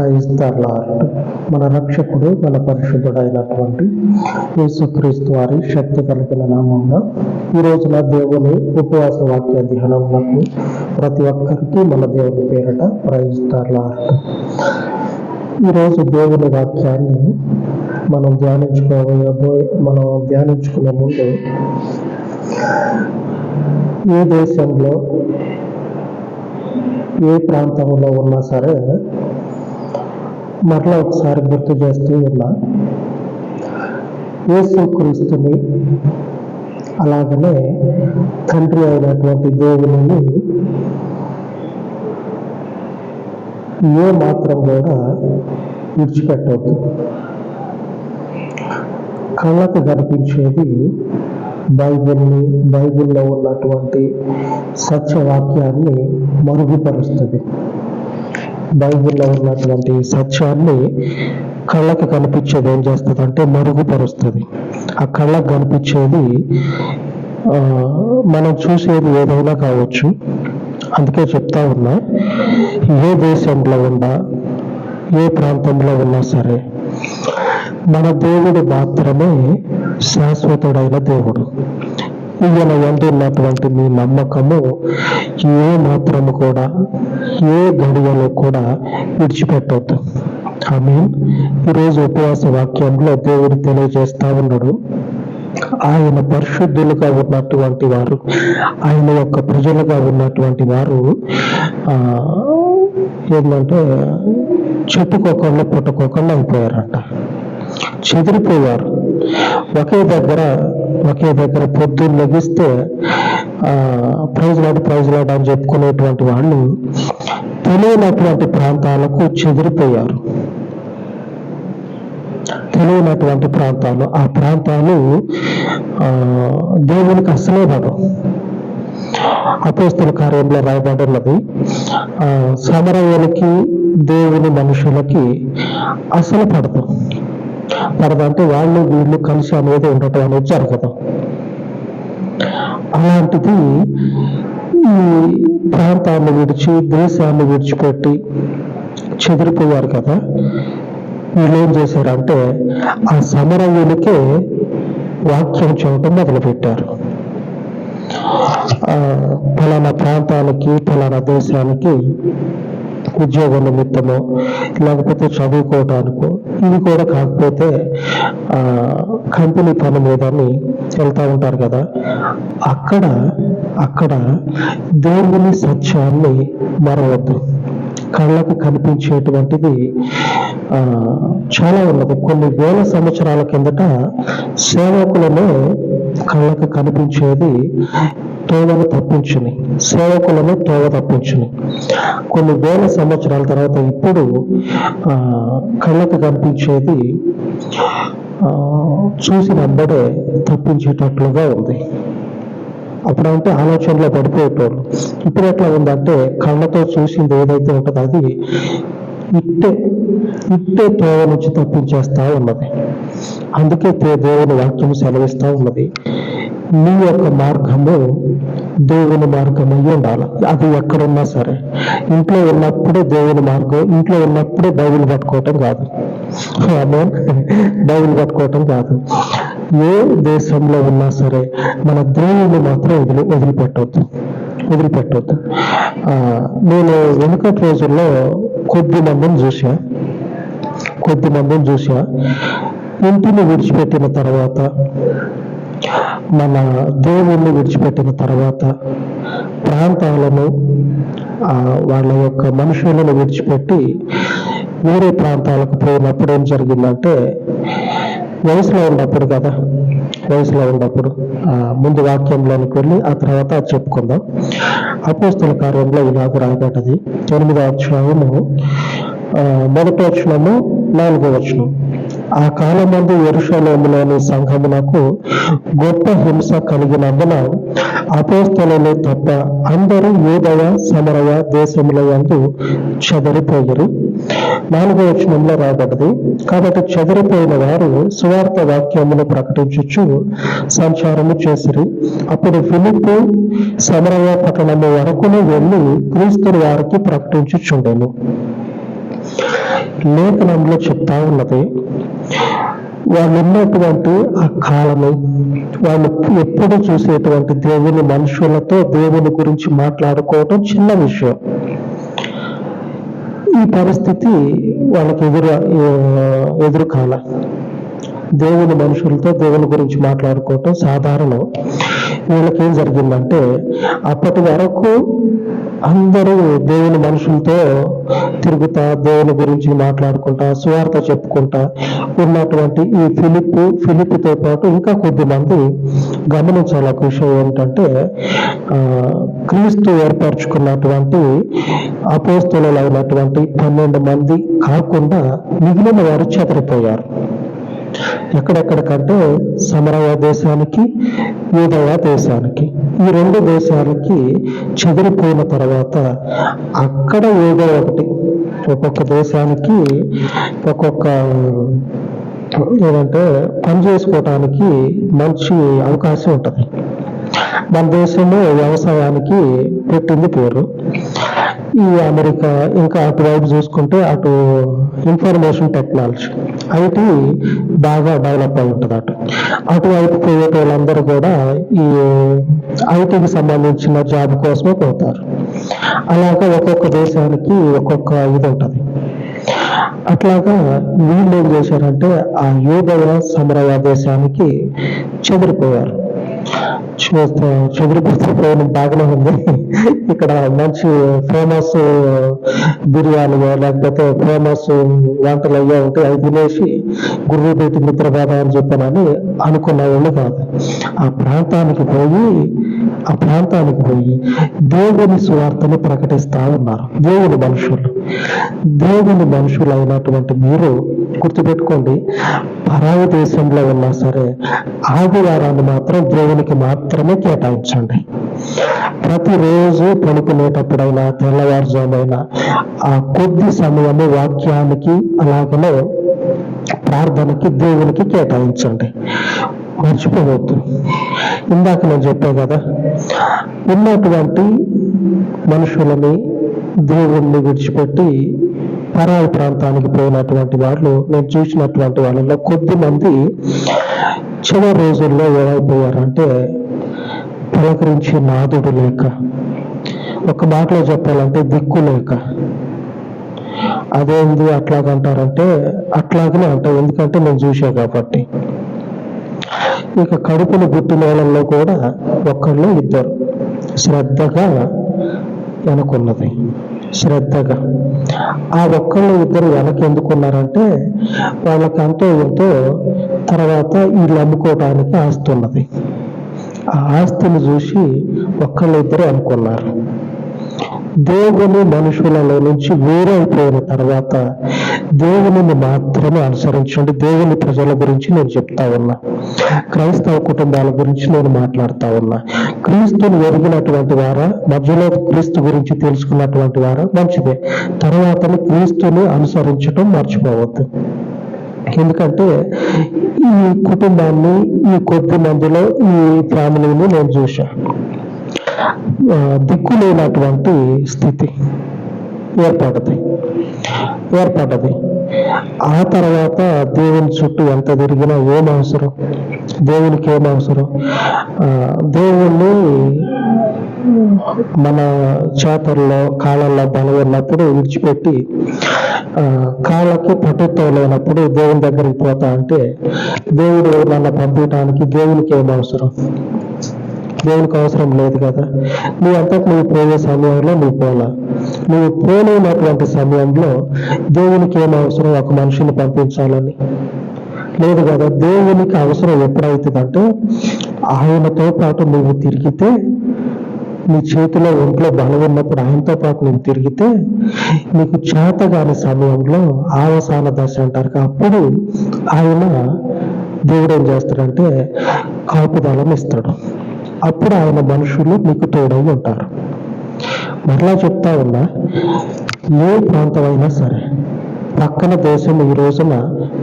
Praise the lord మన రక్షకుడు మన పరిశుద్ధుడైనటువంటి యేసుక్రీస్తు వారి శక్తి కలిగిన నామంలో ఈ రోజున దేవుని ఉపవాస వాక్య ధ్యానములకు ప్రతి ఒక్కరికి మన దేవుని పేరట ప్రైజ్ ద లార్డ్ ఈరోజు దేవుని వాక్యాన్ని మనం ధ్యానించుకోబోయే మనం ధ్యానించుకునే ముందు ఏ దేశంలో ఏ ప్రాంతంలో ఉన్నా సరే మరలా ఒకసారి గుర్తు చేస్తూ ఉన్నా. యేసుక్రీస్తుని అలాగనే తండ్రి అయినటువంటి దేవుని ఏ మాత్రం కూడా విడిచిపెట్టవద్దు కళ్ళకు కనిపించేది బైబిల్ని బైబిల్లో ఉన్నటువంటి సత్యవాక్యాన్ని మరుగుపరుస్తుంది. బైబిల్లో ఉన్నటువంటి సత్యాన్ని కళ్ళకు కనిపించేది ఏం చేస్తుంది అంటే మరుగుపరుస్తుంది. ఆ కళ్ళకు కనిపించేది మనం చూసేది ఏదైనా కావచ్చు. అందుకే చెప్తా ఉన్నా ఏ దేశంలో ఉన్నా ఏ ప్రాంతంలో ఉన్నా సరే మన దేవుడు మాత్రమే శాశ్వతుడైన దేవుడు. ఈయన ఎందు ఉన్నటువంటి మీ నమ్మకము ఏ మాత్రము కూడా ఏ గడియలో కూడా విడిచిపెట్టవద్దు ఆమె ఈరోజు ఉపవాస వాక్యంలో దేవుడు తెలియజేస్తా ఉన్నాడు. ఆయన పరిశుద్ధులుగా ఉన్నటువంటి వారు ఆయన యొక్క ప్రజలుగా ఉన్నటువంటి వారు ఆ ఏంటంటే చెప్పుకోకుండా పుట్టుకోకుండా అయిపోయారంట. చెదిరిపోయారు. ఒకే దగ్గర ఒకే దగ్గర పొద్దున్న లెగిస్తే ఆ ప్రైజ్ లాడ్ ప్రైజ్ లాడ్ అని చెప్పుకునేటువంటి వాళ్ళు తెలియనటువంటి ప్రాంతాలకు చెదిరిపోయారు. తెలియనటువంటి ప్రాంతాలు ఆ ప్రాంతాలు ఆ, దేవునికి అసలే పడవు. అపోస్తుల కార్యంలో రాయబడినది ఆ, దేవుని మనుషులకి అసలు పడదు. పడదు అంటే వాళ్ళు వీళ్ళు కలిసి అనేది ఉండటం అనేది జరగదు. అలాంటిది ఈ ప్రాంతాన్ని విడిచి దేశాన్ని విడిచిపెట్టి చెదిరిపోయారు కదా. వీళ్ళు ఏం చేశారంటే ఆ సమరయులకే వాక్యం చెప్పడం మొదలుపెట్టారు. ఆ, ఫలానా ప్రాంతాలకి ఫలానా దేశానికి ఉద్యోగ నిమిత్తమో లేకపోతే చదువుకోవటానికో ఇవి కూడా కాకపోతే కంపెనీ పని మీదని వెళ్తూ ఉంటారు కదా. అక్కడ అక్కడ దేవుని సత్యాన్ని మరవద్దు. కళ్ళకు కనిపించేటువంటిది చాలా ఉన్నది. కొన్ని వేల సంవత్సరాల కిందట సేవకులను కళ్ళకు కనిపించేది తోవను తప్పించుని సేవకులను తోవ తప్పించుని. కొన్ని వేల సంవత్సరాల తర్వాత ఇప్పుడు ఆ, కళ్ళకు కనిపించేది ఆ, చూసిన అంబడే తప్పించేటట్లుగా ఉంది. అప్పుడంటే ఆలోచనలో పడిపోయేటోళ్ళు. ఇప్పుడు ఎట్లా ఉందంటే కళ్ళతో చూసింది ఏదైతే ఉంటుందో అది ఇట్టే ఇట్టే తోవ నుంచి తప్పించేస్తా ఉన్నది. అందుకే దేవుని వాక్యం సెలవిస్తూ ఉన్నది. నీ యొక్క మార్గము దేవుని మార్గం అయ్యి ఉండాలి. అది ఎక్కడున్నా సరే. ఇంట్లో ఉన్నప్పుడే దేవుని మార్గం ఇంట్లో ఉన్నప్పుడే బైబిల్ పట్టుకోవటం కాదు. బైబిల్ పట్టుకోవటం కాదు. ఏ దేశంలో ఉన్నా సరే మన దేవుని మాత్రం వదిలి వదిలిపెట్టవద్దు వదిలిపెట్టవద్దు నేను వెనుకటి రోజుల్లో కొద్ది మందిని చూసా కొద్ది మందిని చూసా ఇంటిని విడిచిపెట్టిన తర్వాత మన దేవుణ్ణి విడిచిపెట్టిన తర్వాత ప్రాంతాలను వాళ్ళ యొక్క మనుషులను విడిచిపెట్టి వేరే ప్రాంతాలకు పోయినప్పుడు ఏం జరిగిందంటే వయసులో ఉన్నప్పుడు కదా వయసులో ఉన్నప్పుడు ఆ, ముందు వాక్యంలోనికి వెళ్ళి ఆ తర్వాత చెప్పుకుందాం. అపోస్తుల కార్యంలో ఇలాగ రాబడ్డది. ఎనిమిదో అక్షరము ఆ, మొదటి వచ్చినము నాలుగో వచనం. ఆ కాలమందు ఎరుషలేములోని సంఘమునకు గొప్ప హింస కలిగినందున అపోస్తలు తప్ప అందరూ యూదయ సమరయ దేశముల యందు చెదరిపోయారు. నాలుగో వచనంలో రాబడ్డది కాబట్టి చెదరిపోయిన వారు సువార్త వాక్యమును ప్రకటించుచు సంచారము చేసిరి. అప్పుడు ఫిలిప్పు సమరయ పట్టణము వరకును వెళ్ళి క్రీస్తుని వారికి ప్రకటించుచుండెను. లేఖనంలో చెప్తా ఉన్నది వాళ్ళు ఉన్నటువంటి ఆ కాలము వాళ్ళు ఎప్పుడు చూసేటువంటి దేవుని మనుషులతో దేవుని గురించి మాట్లాడుకోవటం చిన్న విషయం. ఈ పరిస్థితి వాళ్ళకి ఎదురు ఎదురు కాల. దేవుని మనుషులతో దేవుని గురించి మాట్లాడుకోవటం సాధారణం. వీళ్ళకి ఏం జరిగిందంటే అప్పటి వరకు అందరూ దేవుని మనుషులతో తిరుగుతా దేవుని గురించి మాట్లాడుకుంటా సువార్త చెప్పుకుంటా ఉన్నటువంటి ఈ ఫిలిప్ ఫిలిప్తో పాటు ఇంకా కొద్ది మంది గమనించాల విషయం ఏంటంటే క్రీస్తు ఏర్పరచుకున్నటువంటి అపోస్తులైనటువంటి పన్నెండు మంది కాకుండా మిగిలిన వారు చెదరిపోయారు. ఎక్కడెక్కడికంటే సమరయ దేశానికి యూదయ దేశానికి ఈ రెండు దేశాలకి చెదిరిపోయిన తర్వాత అక్కడ ఏదో ఒకటి ఒక్కొక్క దేశానికి ఒక్కొక్క ఏదంటే పని చేసుకోవటానికి మంచి అవకాశం ఉంటుంది. మన దేశంలో వ్యవసాయానికి పెట్టింది పేరు. ఈ అమెరికా ఇంకా అటువైపు చూసుకుంటే అటు ఇన్ఫర్మేషన్ టెక్నాలజీ ఐటీ బాగా డెవలప్ అయి ఉంటుంది అటు అటువైపు పోయే వాళ్ళందరూ కూడా ఈ ఐటీకి సంబంధించిన జాబ్ కోసమే పోతారు. అలాగా ఒక్కొక్క దేశానికి ఒక్కొక్క ఇది ఉంటుంది. అట్లాగా వీళ్ళు ఏం చేశారంటే ఆ యోగయ సమరయ దేశానికి చెదిరిపోయారు. చూస్తే చెదిరిపోయిన బాగానే ఉంది. ఇక్కడ మంచి ఫేమస్ బిర్యానీ లేకపోతే ఫేమస్ వంటలు అయ్యా ఉంటే అవి తినేసి గుర్రు పెట్టి అని చెప్పానని అనుకున్న వాళ్ళు కాదు. ఆ ప్రాంతానికి పోయి ఆ ప్రాంతానికి పోయి దేవుని స్వార్థను ప్రకటిస్తా ఉన్నారు. దేవుని మనుషులు. దేవుని మనుషులు అయినటువంటి మీరు గుర్తుపెట్టుకోండి పరాయి దేశంలో ఉన్నా సరే ఆదివారాన్ని మాత్రం దేవునికి మాత్రమే కేటాయించండి. ప్రతిరోజు పడుకునేటప్పుడైనా తెల్లవారుజామైనా ఆ కొద్ది సమయము వాక్యానికి అలాగనే ప్రార్థనకి దేవునికి కేటాయించండి. మర్చిపోవద్దు. ఇందాక నేను చెప్పాను కదా ఉన్నటువంటి మనుషులని దేవుణ్ణి విడిచిపెట్టి పరాయ ప్రాంతానికి పోయినటువంటి వాళ్ళు నేను చూసినటువంటి వాళ్ళలో కొద్ది మంది చివరి రోజుల్లో ఏమైపోయారంటే పలకరించి నాదుడు లేక ఒక మాటలో చెప్పాలంటే దిక్కు లేక అదేంది అట్లాగంటారంటే అట్లాగనే అంటారు ఎందుకంటే నేను చూసా కాబట్టి. ఇక కడుపును గుట్టు నేలల్లో కూడా ఒక్కళ్ళు ఇద్దరు. శ్రద్ధగా వెనుకున్నది. శ్రద్ధగా. ఆ ఒక్కళ్ళు ఇద్దరు వెనక ఎందుకున్నారంటే వాళ్ళకి అంతో ఎంతో తర్వాత వీళ్ళు అమ్ముకోవడానికి ఆస్తి ఉన్నది. ఆ ఆస్తిని చూసి ఒక్కళ్ళు ఇద్దరు అనుకున్నారు. దేవుని మనుషులలో నుంచి వేరైపోయిన తర్వాత దేవుని మాత్రమే అనుసరించండి. దేవుని ప్రజల గురించి నేను చెప్తా ఉన్నా. క్రైస్తవ కుటుంబాల గురించి నేను మాట్లాడుతా ఉన్నా. క్రీస్తుని ఎరిగినటువంటి వారా మధ్యలో క్రీస్తు గురించి తెలుసుకున్నటువంటి వారా మంచిదే. తర్వాత క్రీస్తుని అనుసరించడం మర్చిపోవద్దు. ఎందుకంటే ఈ కుటుంబాన్ని ఈ కొద్ది మందిలో ఈ ఫ్యామిలీని నేను చూశాను దిక్కు లేనటువంటి స్థితి ఏర్పడది. ఏర్పడ్డది ఆ తర్వాత దేవుని చుట్టూ ఎంత తిరిగినా ఏం అవసరం? దేవునికి ఏం అవసరం? ఆ, దేవుణ్ణి మన చేతల్లో కాళ్ళల్లో బలం ఉన్నప్పుడు విడిచిపెట్టి ఆ, కాళ్ళకి పట్టుతో లేనప్పుడు దేవుని దగ్గరికి పోతా అంటే దేవుడు నన్ను పంపించడానికి దేవునికి ఏం అవసరం? దేవునికి అవసరం లేదు కదా. నువ్వు అంతకు నువ్వు పోయే సమయంలో నువ్వు పోలా. నువ్వు పోలేనటువంటి సమయంలో దేవునికి ఏం అవసరం? ఒక మనిషిని పంపించాలని. లేదు కదా దేవునికి అవసరం ఎప్పుడవుతుందంటే ఆయనతో పాటు నువ్వు తిరిగితే నీ చేతిలో ఒంట్లో బలం ఉన్నప్పుడు ఆయనతో పాటు నువ్వు తిరిగితే నీకు చేతగాని సమయంలో ఆవసాన దశ అంటారు. కదా, అప్పుడు ఆయన దేవుడు ఏం చేస్తాడంటే కాపుదలం ఇస్తాడు. అప్పుడు ఆయన మనుషులు మీకు తోడై ఉంటారు. మరలా చెప్తా ఉన్నా ఏ ప్రాంతం అయినా సరే పక్కన దేశం ఈ రోజున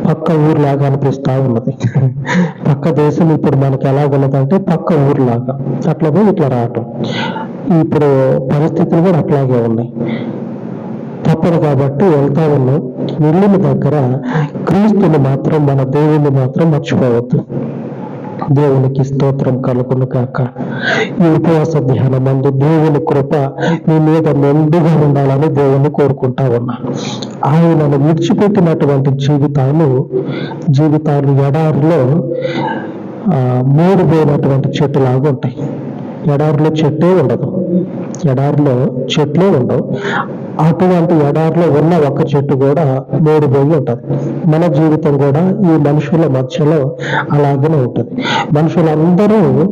పక్క ఊర్లాగా అనిపిస్తా ఉన్నది. పక్క దేశం ఇప్పుడు మనకి ఎలాగున్నదంటే పక్క ఊర్లాగా. అట్లాగే ఇట్లా రావటం. ఇప్పుడు పరిస్థితులు కూడా అట్లాగే ఉన్నాయి. తప్పదు కాబట్టి వెళ్తా ఉన్నాం. వెళ్ళిన దగ్గర క్రీస్తుని మాత్రం మన దేవుని మాత్రం మర్చిపోవద్దు. దేవునికి స్తోత్రం కలుగును కాక ఈ ఉపవాస ధ్యానం మందు దేవుని కృప నీ మీద మెండుగా ఉండాలని దేవుని కోరుకుంటా ఉన్నా. ఆయనను విడిచిపెట్టినటువంటి జీవితాలు జీవితాలు ఎడారిలో ఆ, మూడు పోయినటువంటి చెట్టు లాగా ఉంటాయి. ఎడారిలో చెట్టే ఉండదు. ఎడారిలో చెట్లే ఉండవు. అటువంటి ఎడారిలో ఉన్న ఒక చెట్టు కూడా మూడు పోయి ఉంటుంది. మన జీవితం కూడా ఈ మనుషుల మధ్యలో అలాగనే ఉంటుంది. మనుషులందరూ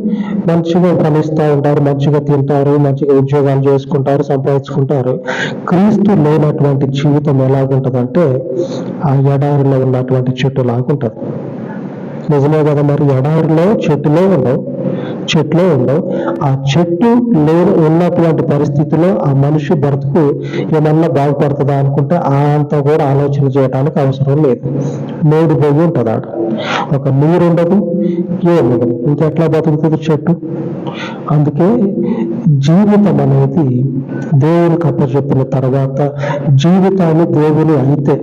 మంచిగా ఫలిస్తూ ఉంటారు మంచిగా తింటారు మంచిగా ఉద్యోగాలు చేసుకుంటారు సంపాదించుకుంటారు. క్రీస్తు లేనటువంటి జీవితం ఎలాగుంటుందంటే ఆ ఎడారిలో ఉన్నటువంటి చెట్టు లాగుంటుంది. నిజమే కదా మరి? ఎడారిలో చెట్టులో ఉండవు చెట్లే ఉండవు. ఆ చెట్టు లేని ఉన్నటువంటి పరిస్థితిలో ఆ మనిషి బ్రతుకు ఏమన్నా బాగుపడుతుందా అనుకుంటే ఆ అంతా కూడా ఆలోచన చేయడానికి అవసరం లేదు. నేడు పోయి ఉంటుంది ఆడ. ఒక నీరు ఉండదు ఏం ఉండదు. ఇంకెట్లా బతుకుతుంది చెట్టు? అందుకే జీవితం అనేది దేవునికి అప్పచెప్పిన తర్వాత జీవితాన్ని దేవుని అయితే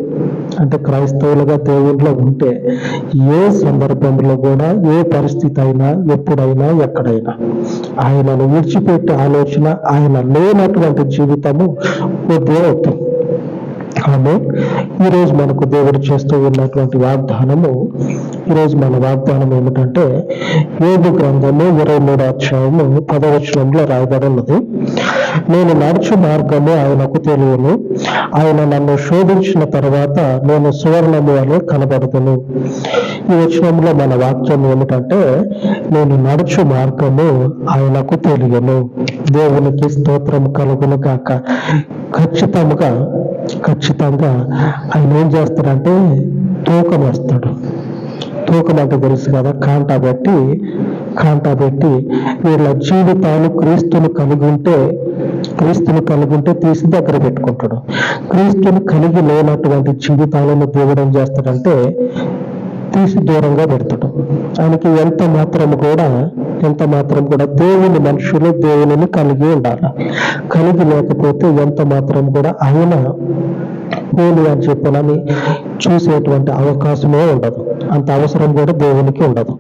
అంటే క్రైస్తవులుగా దేవుళ్ళలో ఉంటే ఏ సందర్భంలో కూడా ఏ పరిస్థితి అయినా ఎప్పుడైనా ఎక్కడైనా ఆయనను విడిచిపెట్టే ఆలోచన ఆయన లేనటువంటి జీవితము వద్దే అవుతుంది ఆమె ఈరోజు మనకు దేవుడు చేస్తూ ఉన్నటువంటి వాగ్దానము ఈరోజు మన వాగ్దానం ఏమిటంటే యోగు గ్రంథము ఇరవై మూడు అధ్యాయము పదవచనంలో రాయబడి నేను నడుచు మార్గము ఆయనకు తెలియను. ఆయన నన్ను శోధించిన తర్వాత నేను సువర్ణము వలె కనబడుతును. ఈ వచనంలో మన వాక్యం ఏమిటంటే నేను నడుచు మార్గము ఆయనకు తెలియను. దేవునికి స్తోత్రం కలుగును కాక ఖచ్చితంగా ఖచ్చితంగా ఆయన ఏం చేస్తాడంటే తూకం వేస్తాడు. తూకం అంటే తెలుసు కదా కాంటా పెట్టి కాంటా పెట్టి వీళ్ళ జీవితాలు క్రీస్తుని కలిగి ఉంటే క్రీస్తుని కలిగి ఉంటే తీసి దగ్గర పెట్టుకుంటాడు. క్రీస్తుని కలిగి లేనటువంటి జీవితాలను దేవుడు ఏం చేస్తాడంటే తీసి దూరంగా పెడతాడు. ఆయనకి ఎంత మాత్రం కూడా ఎంత మాత్రం కూడా దేవుని మనుషులు దేవుని కలిగి ఉండాలి. కలిగి లేకపోతే ఎంత మాత్రం కూడా ఆయన పోలి అని చెప్పాలని చూసేటువంటి అవకాశమే ఉండదు. అంత అవసరం కూడా దేవునికి ఉండదు.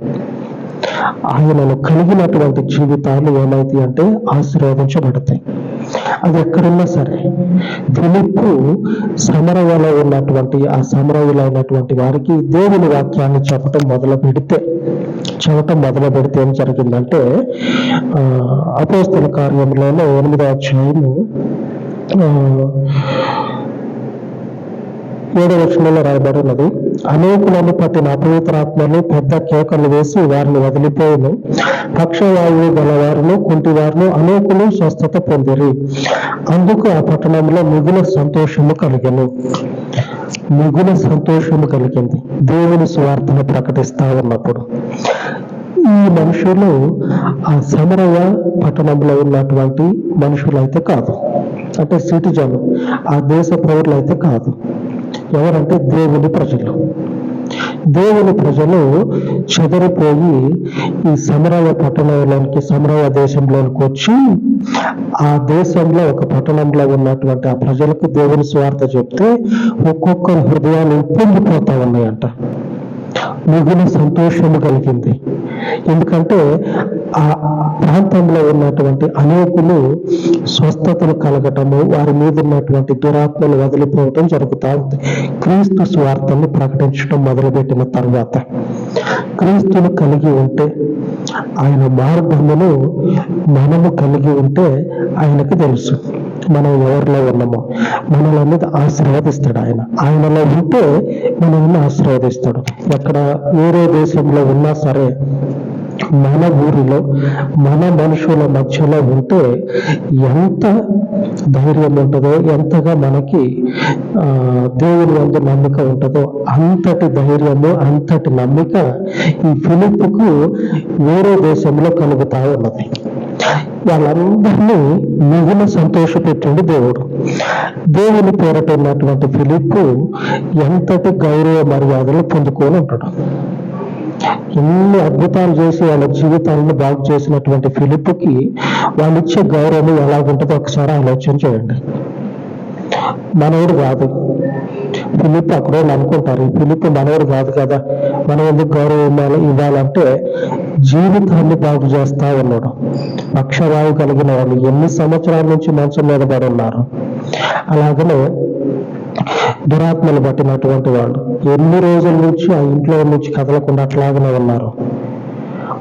ఆయనను కలిగినటువంటి జీవితాలు ఏమైతాయి అంటే ఆశీర్వదించబడతాయి. అది ఎక్కడున్నా సరే ఫిలిప్పు సమరవలో ఉన్నటువంటి ఆ సమరయులైనటువంటి వారికి దేవుని వాక్యాన్ని చెప్పటం మొదలు పెడితే చెప్పటం మొదలు పెడితే ఏం జరిగిందంటే ఆ, కార్యంలోనే ఎనిమిదో అధ్యాయము ఆ, ఏడవ వచనంలో రాయబడి ఉన్నది అనేకులను పట్టిన అపవిత్రాత్మలు పెద్ద కేకలు వేసి వారిని వదిలిపోయిను పక్షవాయువు గల వారిను కుంటి వారిను అనేకులు స్వస్థత పొందిరి. అందుకు ఆ పట్టణంలో మిగుల సంతోషము కలిగను. మిగుల సంతోషము కలిగింది. దేవుని స్వార్థను ప్రకటిస్తా ఉన్నప్పుడు ఈ మనుషులు ఆ సమరయ పట్టణంలో ఉన్నటువంటి మనుషులైతే కాదు. అంటే సిటిజన్ ఆ దేశ పౌరులు అయితే కాదు. ఎవరంటే దేవుని ప్రజలు. దేవుని ప్రజలు చెదరిపోయి ఈ సమరయ పట్టణంలోనికి సమరయ దేశంలోనికి వచ్చి ఆ దేశంలో ఒక పట్టణంలో ఉన్నటువంటి ఆ ప్రజలకు దేవుని స్వార్థ చెప్తే ఒక్కొక్క హృదయాలు ఉప్పొంగిపోతా ఉన్నాయంట. మిగులు సంతోషము కలిగింది. ఎందుకంటే ఆ ప్రాంతంలో ఉన్నటువంటి అనేకులు స్వస్థతలు కలగటము వారి మీద ఉన్నటువంటి దురాత్మలు వదిలిపోవటం జరుగుతూ ఉంది. క్రీస్తు స్వార్థను ప్రకటించడం మొదలుపెట్టిన తర్వాత క్రీస్తును కలిగి ఉంటే ఆయన మార్గమును మనము కలిగి ఉంటే ఆయనకు తెలుసు. మనం ఎవరిలో ఉన్నామో మీద ఆశీర్వదిస్తాడు ఆయన. ఆయనలో ఉంటే మనల్ని ఆశీర్వదిస్తాడు. ఎక్కడ వేరే దేశంలో ఉన్నా సరే మన ఊరిలో మన మనుషుల మధ్యలో ఉంటే ఎంత ధైర్యం ఉంటుందో ఎంతగా మనకి ఆ, దేవుని వందు నమ్మిక ఉంటుందో అంతటి ధైర్యము అంతటి నమ్మిక ఈ ఫిలిప్కు వేరే దేశంలో కలుగుతా ఉన్నది. వాళ్ళందరినీ మిగులు సంతోషపెట్టిండు దేవుడు. దేవుని పేరట ఉన్నటువంటి ఫిలిప్పు ఎంతటి గౌరవ మర్యాదలు పొందుకొని ఉంటాడు. ఎన్ని అద్భుతాలు చేసి వాళ్ళ జీవితాలను బాగు చేసినటువంటి ఫిలిప్కి వాళ్ళు ఇచ్చే గౌరవం ఎలాగుంటుందో ఒకసారి ఆలోచన చేయండి. మనోడు కాదు. ఫిలిప్ అక్కడ అనుకుంటారు. ఈ ఫిలిప్ మనవడు కాదు కదా. మనం ఎందుకు గౌరవం ఇవ్వాలి? ఇవ్వాలంటే జీవితాన్ని బాగు చేస్తా ఉన్నాడు. పక్షవాయు కలిగిన వాళ్ళు ఎన్ని సంవత్సరాల నుంచి మంచం మీద పడి ఉన్నారు? అలాగనే దురాత్మలు పట్టినటువంటి వాడు. ఎన్ని రోజుల నుంచి ఆ ఇంట్లో నుంచి కదలకుండా అట్లాగనే ఉన్నారు.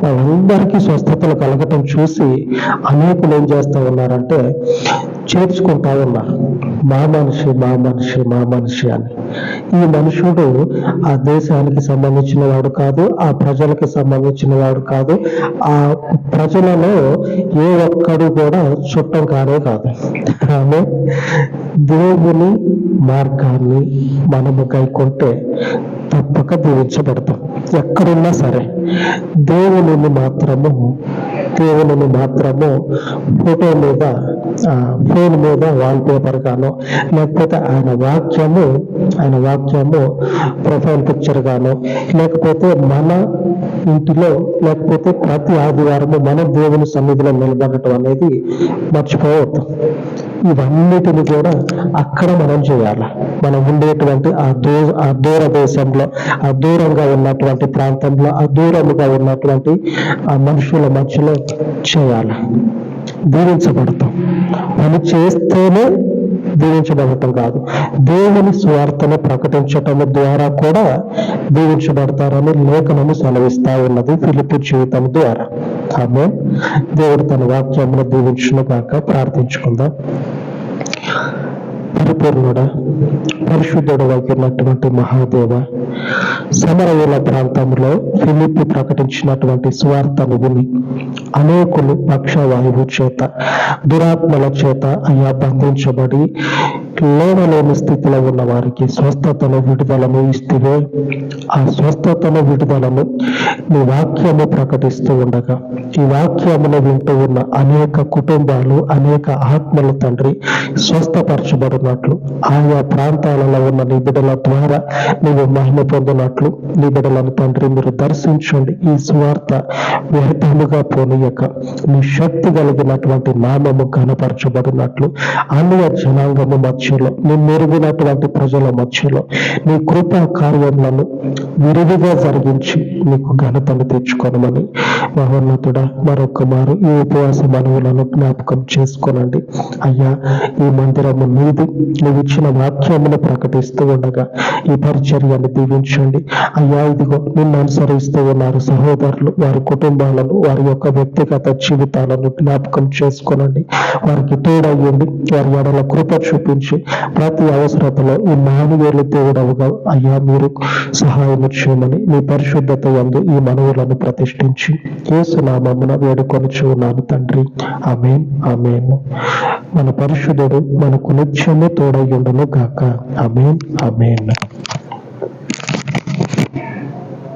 వాళ్ళందరికీ స్వస్థతలు కలగటం చూసి అనేకులు ఏం చేస్తా ఉన్నారంటే చేర్చుకుంటా ఉన్నారు. మా మనిషి మా మనిషి మా మనిషి అని. ఈ మనుషుడు ఆ దేశానికి సంబంధించిన వాడు కాదు ఆ ప్రజలకు సంబంధించిన వాడు కాదు ఆ ప్రజలలో ఏ ఒక్కడు కూడా చుట్టం కానే కాదు. ఆమె దేవుని మార్గాన్ని మనము గైకుంటే తప్పక దీవించబడతాం. ఎక్కడున్నా సరే దేవునిని మాత్రము దేవుని మాత్రము ఫోటో మీద ఆ, ఫోన్ మీద వాల్ పేపర్ గాను లేకపోతే ఆయన వాక్యము ఆయన వాక్యము ప్రొఫైల్ పిక్చర్ గాను లేకపోతే మన ఇంటిలో లేకపోతే ప్రతి ఆదివారము మనం దేవుని సన్నిధిలో నిలబడటం అనేది మర్చిపోవద్దు. ఇవన్నిటిని కూడా అక్కడ మనం చేయాలి. మనం ఉండేటువంటి ఆ దూ ఆ దూర దేశంలో ఆ దూరంగా ఉన్నటువంటి ప్రాంతంలో ఆ దూరముగా ఉన్నటువంటి ఆ మనుషుల మధ్యలో చేయాలి. దీవించబడతాం. పని చేస్తేనే దీవించబడటం కాదు. దేవుని స్వార్థను ప్రకటించటం ద్వారా కూడా దీవించబడతారని లేఖనము సెలవిస్తా ఉన్నది ఫిలిపి జీవితం ద్వారా. ఆమె దేవుడు తన వాక్యమును దీవించును కాక ప్రార్థించుకుందాం. పరిపూర్ణుడ పరిశుద్ధుడు వైకున్నటువంటి మహాదేవ. సమరయుల ప్రాంతంలో ఫిలిపి ప్రకటించినటువంటి స్వార్థను విని అనేకులు పక్షవాయువు చేత దురాత్మల చేత అయ్యా బంధించబడి లేవలేని స్థితిలో ఉన్న వారికి స్వస్థతను విడుదలను ఇస్తే ఆ స్వస్థతను విడుదలను నీ వాక్యము ప్రకటిస్తూ ఉండగా ఈ వాక్యమును వింటూ ఉన్న అనేక కుటుంబాలు అనేక ఆత్మలు తండ్రి పొందుతున్నట్లు ఆయా ప్రాంతాలలో ఉన్న నీ బిడ్డల ద్వారా నీవు మహిమ పొందినట్లు నీ బిడ్డలను తండ్రి మీరు దర్శించండి. ఈ స్వార్థ వ్యర్థముగా పోనీయక నీ శక్తి కలిగినటువంటి నామము ఘనపరచబడినట్లు అన్య జనాంగము మధ్యలో నీ మెరుగినటువంటి ప్రజల మధ్యలో నీ కృపా కార్యములను విరివిగా జరిగించి నీకు ఘనతను తెచ్చుకోనమని మహోన్నతుడా మరొకమారు ఈ ఉపవాస మనవులను జ్ఞాపకం చేసుకోనండి. అయ్యా ఈ మందిరము నీది నువ్వు ఇచ్చిన వాక్యమును ప్రకటిస్తూ ఉండగా ఈ పరిచర్యను దీవించండి. అయ్యా ఇదిగో నిన్ను అనుసరిస్తూ ఉన్నారు సహోదరులు. వారి కుటుంబాలను వారి యొక్క వ్యక్తిగత జీవితాలను జ్ఞాపకం చేసుకోనండి. వారికి తోడయ్యండి. వారి ఎడల కృప చూపించి ప్రతి అవసరతలో ఈ మానవేలు దేవుడవుగా అయ్యా మీరు సహాయం చేయమని మీ పరిశుద్ధత ఎందు ఈ మనవులను ప్రతిష్ఠించి ఏసునామమున వేడుకొని చూన్నాను తండ్రి. ఆమె ఆమె మన పరిశుద్ధుడు మనకు తోడై తోడయ్యుండును గాక. అమేన్ అమేన్